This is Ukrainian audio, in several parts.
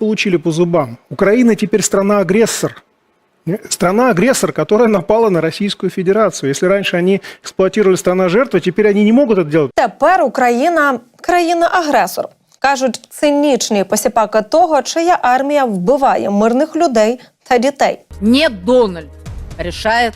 получили по зубам. Украина теперь страна-агрессор. Страна-агрессор, которая напала на Российскую Федерацию. Если раньше они эксплуатировали страна-жертву, теперь они не могут это делать. Тепер Україна країна-агресор. Кажуть, цинічні посіпаки того, чия армія вбиває мирних людей та дітей. Не Дональд решает,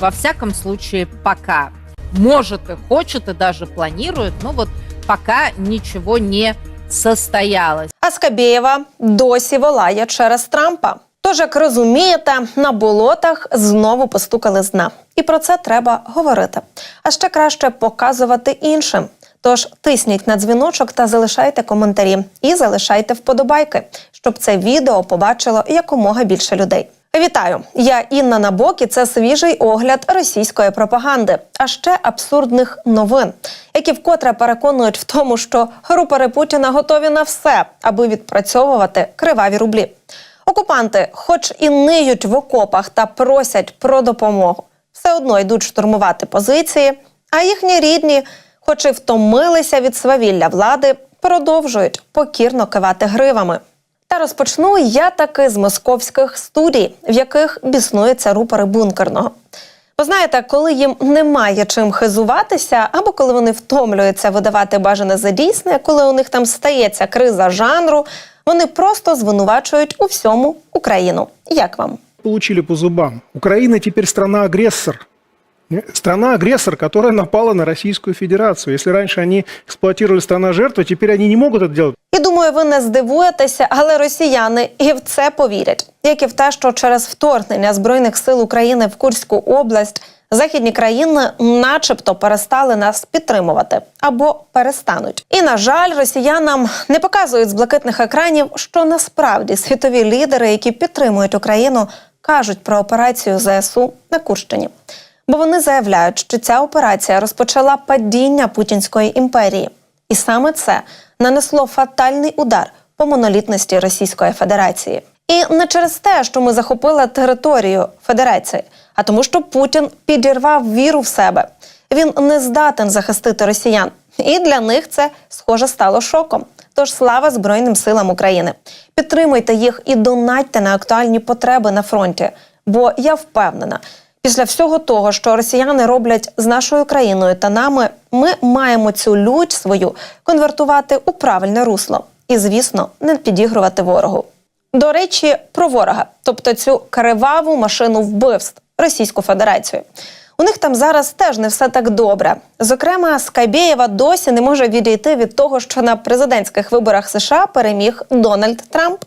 во всяком случае, пока. Может и хочет, и даже планирует, но вот пока ничего не состоялось. А Скабєєва досі волає через Трампа. Тож, як розумієте, на болотах знову постукали з дна. І про це треба говорити. А ще краще показувати іншим. Тож тисніть на дзвіночок та залишайте коментарі і залишайте вподобайки, щоб це відео побачило якомога більше людей. Вітаю! Я Інна Набок і це свіжий огляд російської пропаганди, а ще абсурдних новин, які вкотре переконують в тому, що рупори Путіна готові на все, аби відпрацьовувати криваві рублі. Окупанти, хоч і ниють в окопах та просять про допомогу, все одно йдуть штурмувати позиції, а їхні рідні, хоч і втомилися від свавілля влади, продовжують покірно кивати гривами. Та розпочну я таки з московських студій, в яких біснуються рупори бункерного. Ви знаєте, коли їм немає чим хизуватися, або коли вони втомлюються видавати бажане за дійсне, коли у них там стається криза жанру, вони просто звинувачують у всьому Україну. Як вам? Получили по зубам. Украина теперь страна-агрессор. Страна-агрессор, которая напала на Российскую Федерацию. Если раньше они эксплуатировали страна-жертву, теперь они не могут это делать. І думаю, ви не здивуєтеся, але росіяни і в це повірять, як і в те, що через вторгнення збройних сил України в Курську область західні країни, начебто, перестали нас підтримувати або перестануть. І на жаль, росіянам не показують з блакитних екранів, що насправді світові лідери, які підтримують Україну, кажуть про операцію ЗСУ на Курщині. Бо вони заявляють, що ця операція розпочала падіння Путінської імперії. І саме це нанесло фатальний удар по монолітності Російської Федерації. І не через те, що ми захопили територію Федерації, а тому, що Путін підірвав віру в себе. Він не здатен захистити росіян. І для них це схоже стало шоком. Тож слава Збройним силам України. Підтримуйте їх і донатьте на актуальні потреби на фронті. Бо я впевнена, Після всього того, що росіяни роблять з нашою країною та нами, ми маємо цю лють свою конвертувати у правильне русло і, звісно, не підігрувати ворогу. До речі, про ворога, тобто цю криваву машину вбивств Російську Федерацію. У них там зараз теж не все так добре. Зокрема, Скайбєєва досі не може відійти від того, що на президентських виборах США переміг Дональд Трамп.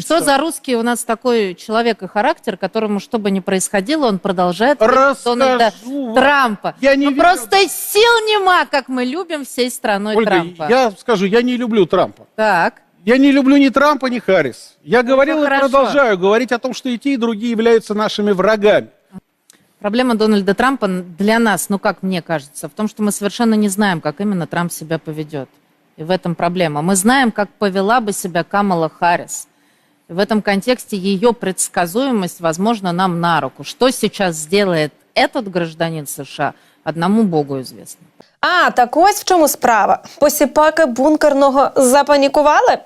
Что за русский у нас такой человек и характер, которому что бы ни происходило, он продолжает верить в Расскажу Дональда вам. Трампа. Я не Ну, верю. просто сил нема, как мы любим всей страной Ольга, Трампа. я скажу, я не люблю Трампа. Так. Я не люблю ни Трампа, ни Харрис. Я говорил и Ну, хорошо. продолжаю говорить о том, что и те, и другие являются нашими врагами. Проблема Дональда Трампа для нас, ну как мне кажется, в том, что мы совершенно не знаем, как именно Трамп себя поведет. И в этом проблема. Мы знаем, как повела бы себя Камала Харрис. И в этом контексте ее предсказуемость, возможно, нам на руку. Что сейчас сделает этот гражданин США, одному Богу известно. А, так ось в чому справа. Посіпаки бункерного запанікували.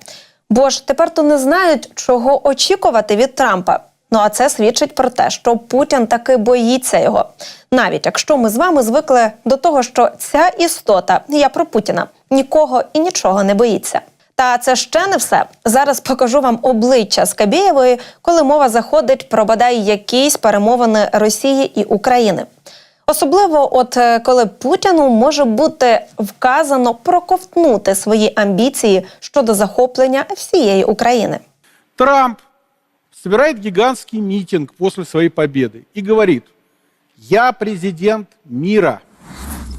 Бо ж тепер то не знають, чого очікувати від Трампа. Ну а це свідчить про те, що Путін таки боїться його. Навіть якщо ми з вами звикли до того, що ця істота, я про Путіна, нікого і нічого не боїться. Та це ще не все. Зараз покажу вам обличчя Скабєєвої, коли мова заходить про бодай якісь перемовини Росії і України. Особливо, от е, коли Путіну може бути вказано проковтнути свої амбіції щодо захоплення всієї України. Трамп собирает гигантский митинг после своей победы и говорит, я президент мира.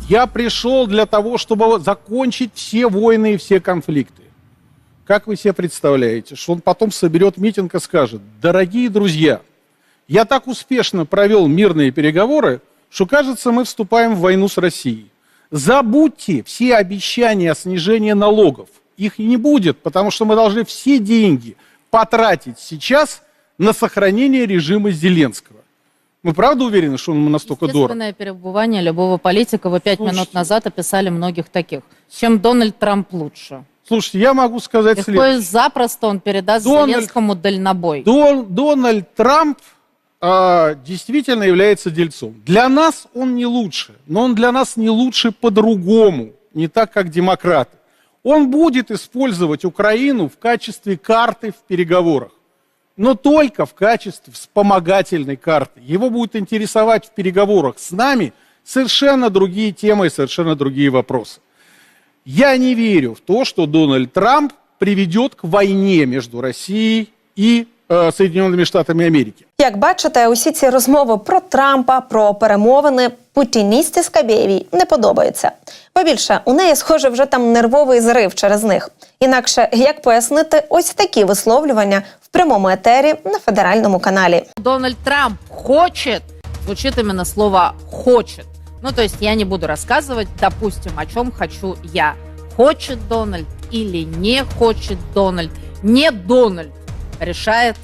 Я пришел для того, чтобы закончить все войны и все конфликты. Как вы себе представляете, что он потом соберет митинг и скажет, дорогие друзья, я так успешно провел мирные переговоры, что, кажется, мы вступаем в войну с Россией. Забудьте все обещания о снижении налогов. Их не будет, потому что мы должны все деньги потратить сейчас на сохранение режима Зеленского. Мы правда уверены, что он настолько дорог? Естественное перебывание любого политика. Вы пять Слушайте. минут назад описали многих таких. Чем Дональд Трамп лучше? Слушайте, я могу сказать Легко следующее. и запросто он передаст Дональд- Зеленскому дальнобой. Дон- Дональд Трамп а, действительно является дельцом. Для нас он не лучше, но он для нас не лучше по-другому, не так, как демократы. Он будет использовать Украину в качестве карты в переговорах, но только в качестве вспомогательной карты. Его будет интересовать в переговорах с нами совершенно другие темы и совершенно другие вопросы. Я не верю в то, что Дональд Трамп приведет к войне между Россией и э, Соединенными Штатами Америки. Як бачите, усі ці розмови про Трампа, про перемовини путіністі Скабєєвій не подобаються. Побільше у неї, схоже, вже там нервовий зрив через них. Інакше як пояснити ось такі висловлювання в прямому етері на федеральному каналі. Дональд Трамп хочет, звучит именно слово хочет. Ну, то есть я не буду рассказывать, допустим, о чем хочу я. Хочет Дональд или не хочет Дональд. Не Дональд решает,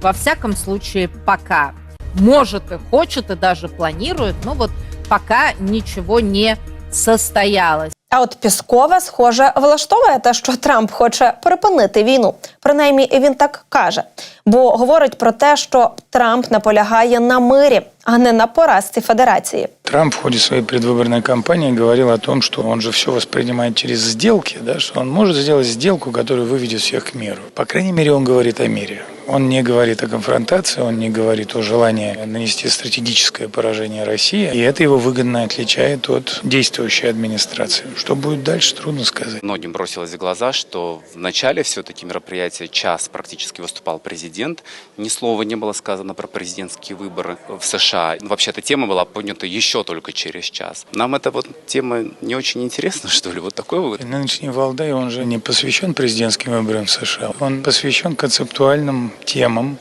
во всяком случае, пока. Может и хочет, и даже планирует, но вот пока ничего не состоялось. А от Піскова, схоже, влаштовує те, що Трамп хоче припинити війну. Принаймні, він так каже, бо говорить про те, що Трамп наполягає на мирі, а не на поразці Федерації. Трамп в ходе своей предвыборной кампании говорил о том, что он же все воспринимает через сделки, да, что он может сделать сделку, которая выведет всех к миру. По крайней мере, он говорит о мире. Он не говорит о конфронтации, он не говорит о желании нанести стратегическое поражение России, и это его выгодно отличает от действующей администрации. Что будет дальше, трудно сказать. Многим бросилось в глаза, что в начале все-таки мероприятия час практически выступал президент. Ни слова не было сказано про президентские выборы в США. Вообще эта тема была поднята еще только через час. Нам эта вот тема не очень интересна, что ли? Вот такой вот. Нынешний Валдай, он же не посвящен президентским выборам в США. Он посвящен концептуальным темам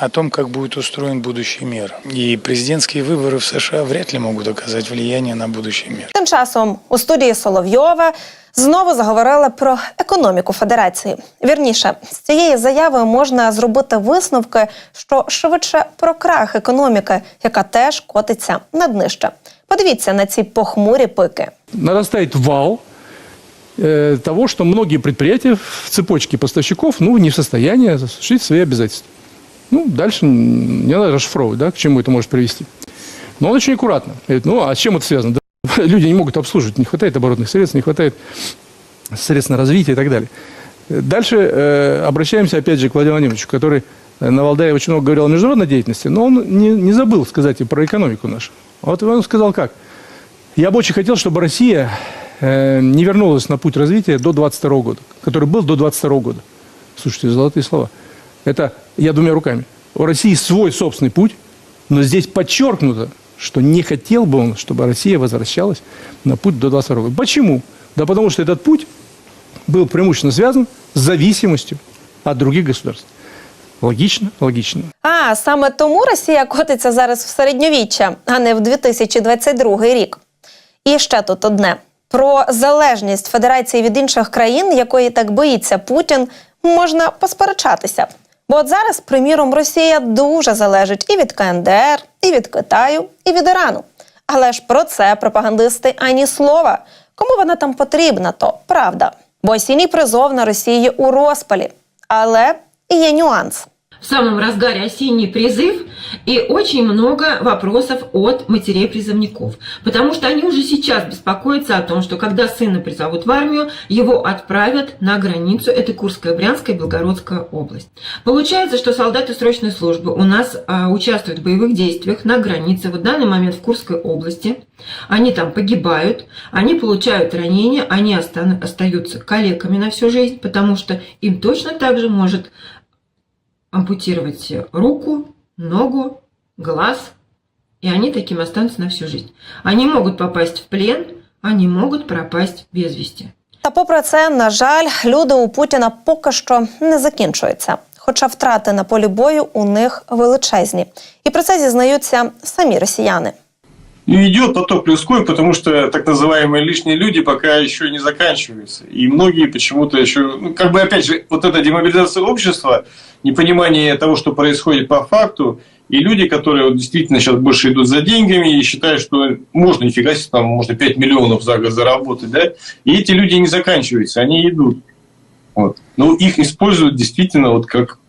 о том, как будет устроен будущий мир. И президентские выборы в США вряд ли могут оказать влияние на будущий мир. Тим часом у студії Соловйова знову заговорили про економіку Федерації. Вірніше, з цієї заяви можна зробити висновки, що швидше про крах економіки, яка теж котиться на днище. Подивіться на ці похмурі пики. нарастает вал э, того, что многие предприятия в цепочке поставщиков ну, не в состоянии осуществить свои обязательства. Ну, дальше не надо расшифровывать, да, к чему это может привести. Но он очень аккуратно. Говорит, ну, а с чем это связано? Да, люди не могут обслуживать, не хватает оборотных средств, не хватает средств на развитие и так далее. Дальше э, обращаемся опять же к Владимиру Владимировичу, который э, на Валдае очень много говорил о международной деятельности, но он не, не забыл сказать и про экономику нашу. Вот он сказал как? Я бы очень хотел, чтобы Россия э, не вернулась на путь развития до 22 года, который был до 22 года. Слушайте, золотые слова. Это я двумя руками. У России свой собственный путь, но здесь подчеркнуто, что не хотел бы он, чтобы Россия возвращалась на путь до 22 года. Почему? Да потому что этот путь был преимущественно связан с зависимостью от других государств. Логично, логично. А саме тому Росія котиться зараз в середньовіччя, а не в 2022 рік. І ще тут одне про залежність Федерації від інших країн, якої так боїться Путін, можна посперечатися. Бо от зараз, приміром, Росія дуже залежить і від КНДР, і від Китаю, і від Ірану. Але ж про це пропагандисти ані слова. Кому вона там потрібна, то правда. Бо осінній призов на Росії у розпалі. Але є нюанс. В самом разгаре осенний призыв и очень много вопросов от матерей-призывников. Потому что они уже сейчас беспокоятся о том, что когда сына призовут в армию, его отправят на границу, это Курская, Брянская, Белгородская область. Получается, что солдаты срочной службы у нас а, участвуют в боевых действиях на границе. В данный момент в Курской области. Они там погибают, они получают ранения, они остаются калеками на всю жизнь, потому что им точно так же может ампутировать руку, ногу, глаз, и они таким останутся на всю жизнь. Они могут попасть в плен, они могут пропасть без вести. Та попри це, на жаль, люди у Путіна поки що не закінчуються. Хоча втрати на полі бою у них величезні. І про це зізнаються самі росіяни. И идет поток людской, потому что так называемые лишние люди пока еще не заканчиваются. И многие почему-то еще, ну, как бы опять же, вот эта демобилизация общества, непонимание того, что происходит по факту, и люди, которые вот действительно сейчас больше идут за деньгами и считают, что можно, нифига себе, там можно 5 миллионов за год заработать, да, и эти люди не заканчиваются, они идут. Вот. Но их используют действительно вот как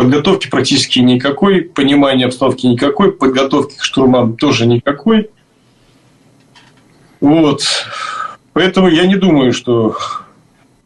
подготовки практически никакой, понимания обстановки никакой, подготовки к штурмам тоже никакой. Вот. Поэтому я не думаю, что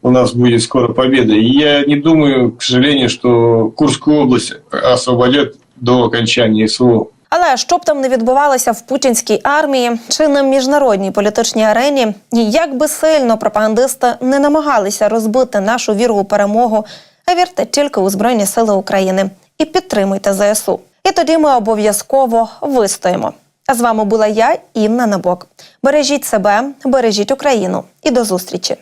у нас будет скоро победа. И я не думаю, к сожалению, что Курскую область освободят до окончания СВО. Але що б там не відбувалося в путінській армії чи на міжнародній політичній арені, і як би сильно пропагандисти не намагалися розбити нашу віру у перемогу, а вірте тільки у Збройні Сили України і підтримуйте ЗСУ. І тоді ми обов'язково вистоїмо. А з вами була я, Інна Набок. Бережіть себе, бережіть Україну і до зустрічі.